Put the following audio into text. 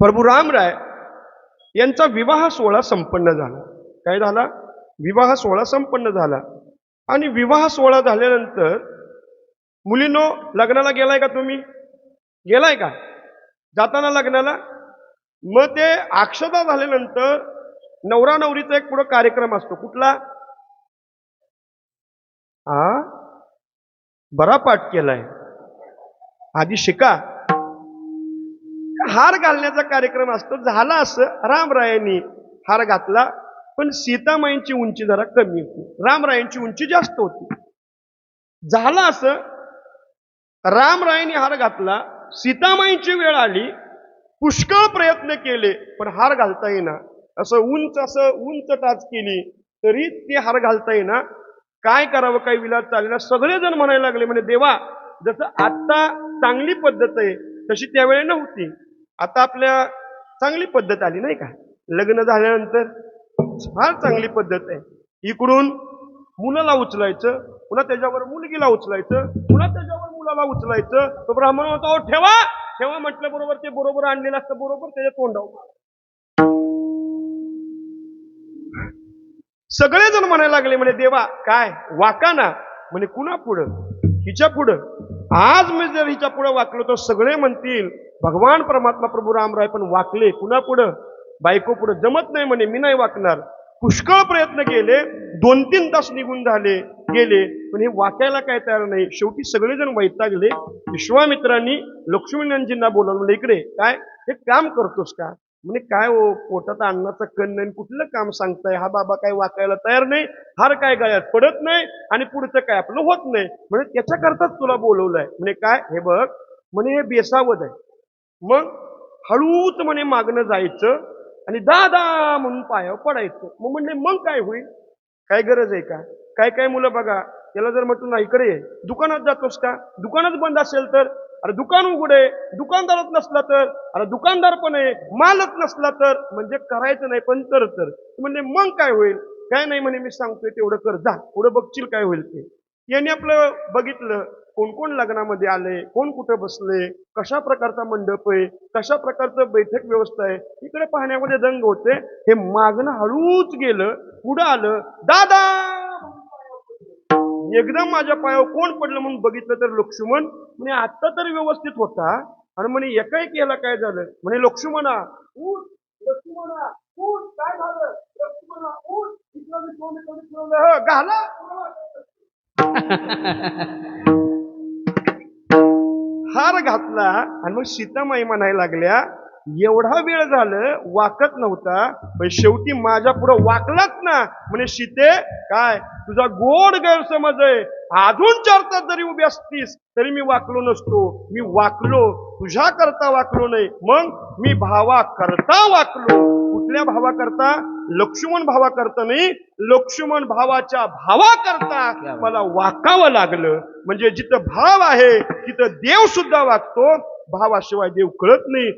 प्रभू रामराय यांचा विवाह सोहळा संपन्न झाला. काय झाला? विवाह सोहळा संपन्न झाला. आणि विवाह सोहळा झाल्यानंतर मुलीनो लग्नाला गेलाय का तुम्ही? गेलाय का? जाताना लग्नाला? मग ते अक्षता झाल्यानंतर नवरा नवरीचा एक पुढं कार्यक्रम असतो. कुठला? आ? बरा पाठ केलाय. आधी शिका. हार घालण्याचा कार्यक्रम असतो. झाला असं रामरायांनी हार घातला पण सीतामाईंची उंची जरा कमी होती. रामरायांची उंची जास्त होती. झालं असं रामरायांनी हार घातला सीतामाईंची वेळ आली पुष्कळ प्रयत्न केले पण हार घालता येईना. असं उंच असं उंच टाच केली तरी ते हार घालता येईना. काय करावं काय विलाज चाललेला सगळेजण म्हणायला लागले म्हणजे देवा जसं आत्ता चांगली पद्धत आहे तशी त्यावेळी नव्हती. आता आपल्या चांगली पद्धत आली नाही का? लग्न झाल्यानंतर फार चांगली पद्धत आहे. इकडून मुलाला उचलायचं पुन्हा त्याच्यावर मुलगीला उचलायचं पुन्हा त्याच्यावर मुलाला उचलायचं. तो ब्राह्मण होता ठेवा! ठेवा म्हटलं बरोबर ते बरोबर आणलेलं असतं बरोबर त्याच्या तोंडावर. सगळेजण म्हणायला लागले म्हणे देवा काय? वाका ना. म्हणे कुणा पुढं? हिच्या पुढं? आज मी जर हिच्या पुढं वाकलो तर सगळे म्हणतील भगवान परमात्मा प्रभू रामराय पण वाकले कुणा पुढं? बायको पुढं जमत नाही म्हणे मी नाही वाकणार. पुष्कळ प्रयत्न केले दोन तीन तास निघून झाले गेले पण हे वाकायला काय तयार नाही. शेवटी सगळेजण वैतागले. विश्वामित्रांनी लक्ष्मीनंदजींना बोलावलं इकडे काय? हे काम करतोस का? म्हणजे काय हो पोटात अन्नाचं कण नाही कुठलं काम सांगताय? हा बाबा काय वाकायला तयार नाही हार काय गळ्यात पडत नाही आणि पुढचं काय आपलं होत नाही. म्हणजे त्याच्याकरताच तुला बोलवलंय. म्हणजे काय? हे बघ म्हणे हे बेसावत आहे. मग हळूच म्हणे मागणं जायचं आणि दादा म्हणून पायावर पडायचं. मग म्हणले मग काय होईल? काय गरज आहे का? काय काय मुलं बघा त्याला जर म्हटलं ना इकडे दुकानात जातोस का? दुकानच बंद असेल तर? अरे दुकान उघड आहे दुकानदारच नसला तर अरे दुकानदार पण आहे मालच नसला तर म्हणजे करायचं नाही पण तर तर. म्हणजे मग काय होईल? काय नाही म्हणे मी सांगतोय तेवढं कर जा. पुढं बघशील काय होईल ते. यांनी आपलं बघितलं कोण कोण लग्नामध्ये आले कोण कुठं बसले कशा प्रकारचा मंडप आहे कशा प्रकारचं बैठक व्यवस्था आहे इकडे पाहण्यामध्ये दंग होते. हे मागणं हळूच गेलं पुढं आलं दादा! एकदम माझ्या पायावर कोण पडलं म्हणून बघितलं तर लक्ष्मण म्हणे आता तर व्यवस्थित होता. आणि म्हणे एकाएक याला काय झालं? म्हणे लक्ष्मणा उठ लक्ष्मणा उठ. काय झालं? लक्ष्मणा उठ. इकडं घाला. हार घातला. आणि मग सीतामाई म्हणायला लागल्या एवढा वेळ झालं वाकत नव्हता पण शेवटी माझ्या पुढं वाकलाच ना. म्हणे सीते काय? तुझा गोड गैरसमज आहे. अजून चार तास जरी उभी असतीस तरी मी वाकलो नसतो. मी वाकलो. तुझ्या करता वाकलो नाही. मग मी भावा करता वाकलो. कुठल्या भावा करता लक्ष्मण भावा करता नाही. लक्ष्मण भावाच्या भावा करता मला वाकावं लागलं. म्हणजे जिथं भाव आहे तिथं देव सुद्धा वागतो. भावाशिवाय देव कळत नाही.